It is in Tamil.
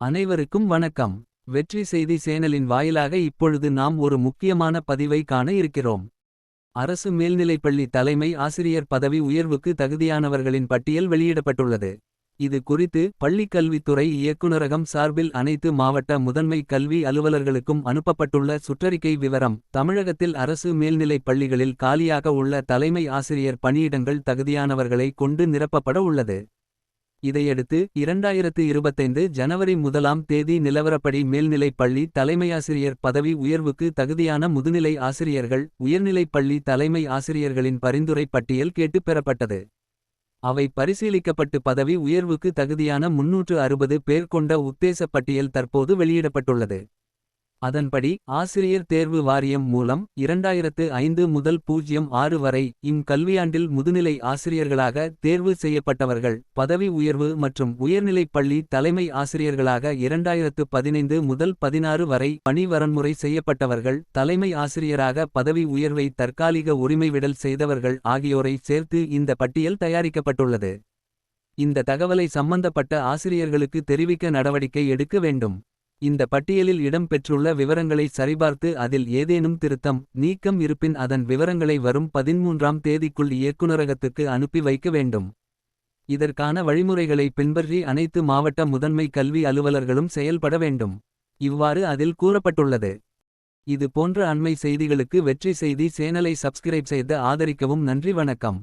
அனைவருக்கும் வணக்கம். வெற்றி செய்தி சேனலின் வாயிலாக இப்பொழுது நாம் ஒரு முக்கியமான பதிவை காண இருக்கிறோம். அரசு மேல்நிலைப்பள்ளி தலைமை ஆசிரியர் பதவி உயர்வுக்கு தகுதியானவர்களின் பட்டியல் வெளியிடப்பட்டுள்ளது. இது குறித்து பள்ளிக் கல்வித்துறை இயக்குநரகம் சார்பில் அனைத்து மாவட்ட முதன்மை கல்வி அலுவலர்களுக்கும் அனுப்பப்பட்டுள்ள சுற்றறிக்கை விவரம் தமிழகத்தில் அரசு மேல்நிலைப் பள்ளிகளில் காலியாக உள்ள தலைமை ஆசிரியர் பணியிடங்கள் தகுதியானவர்களை கொண்டு நிரப்பப்பட உள்ளது. இதையடுத்து இரண்டாயிரத்து இருபத்தைந்து ஜனவரி முதலாம் தேதி நிலவரப்படி மேல்நிலைப் பள்ளி தலைமையாசிரியர் பதவி உயர்வுக்கு தகுதியான முதுநிலை ஆசிரியர்கள் உயர்நிலைப் பள்ளி தலைமை ஆசிரியர்களின் பரிந்துரை பட்டியல் கேட்டுப் பெறப்பட்டது. அவை பரிசீலிக்கப்பட்டு பதவி உயர்வுக்கு தகுதியான முன்னூற்று அறுபது பேர் கொண்ட உத்தேச பட்டியல் தற்போது வெளியிடப்பட்டுள்ளது. அதன்படி ஆசிரியர் தேர்வு வாரியம் மூலம் இரண்டாயிரத்து ஐந்து முதல் பூஜ்யம் ஆறு வரை இம் கல்வியாண்டில் முதுநிலை ஆசிரியர்களாக தேர்வு செய்யப்பட்டவர்கள் பதவி உயர்வு மற்றும் உயர்நிலைப் பள்ளி தலைமை ஆசிரியர்களாக இரண்டாயிரத்து பதினைந்து முதல் பதினாறு வரை பணி வரன்முறை செய்யப்பட்டவர்கள் தலைமை ஆசிரியராக பதவி உயர்வை தற்காலிக உரிமைவிடல் செய்தவர்கள் ஆகியோரை சேர்த்து இந்த பட்டியல் தயாரிக்கப்பட்டுள்ளது. இந்த தகவலை சம்பந்தப்பட்ட ஆசிரியர்களுக்கு தெரிவிக்க நடவடிக்கை எடுக்க வேண்டும். இந்த பட்டியலில் இடம்பெற்றுள்ள விவரங்களை சரிபார்த்து அதில் ஏதேனும் திருத்தம் நீக்கம் இருப்பின் அதன் விவரங்களை வரும் பதிமூன்றாம் தேதிக்குள் இயக்குநரகத்துக்கு அனுப்பி வைக்க வேண்டும். இதற்கான வழிமுறைகளை பின்பற்றி அனைத்து மாவட்ட முதன்மை கல்வி அலுவலர்களும் செயல்பட வேண்டும். இவ்வாறு அதில் கூறப்பட்டுள்ளது. இது போன்ற அண்மை செய்திகளுக்கு வெற்றி செய்தி சேனலை சப்ஸ்கிரைப் செய்து ஆதரிக்கவும் நன்றி வணக்கம்.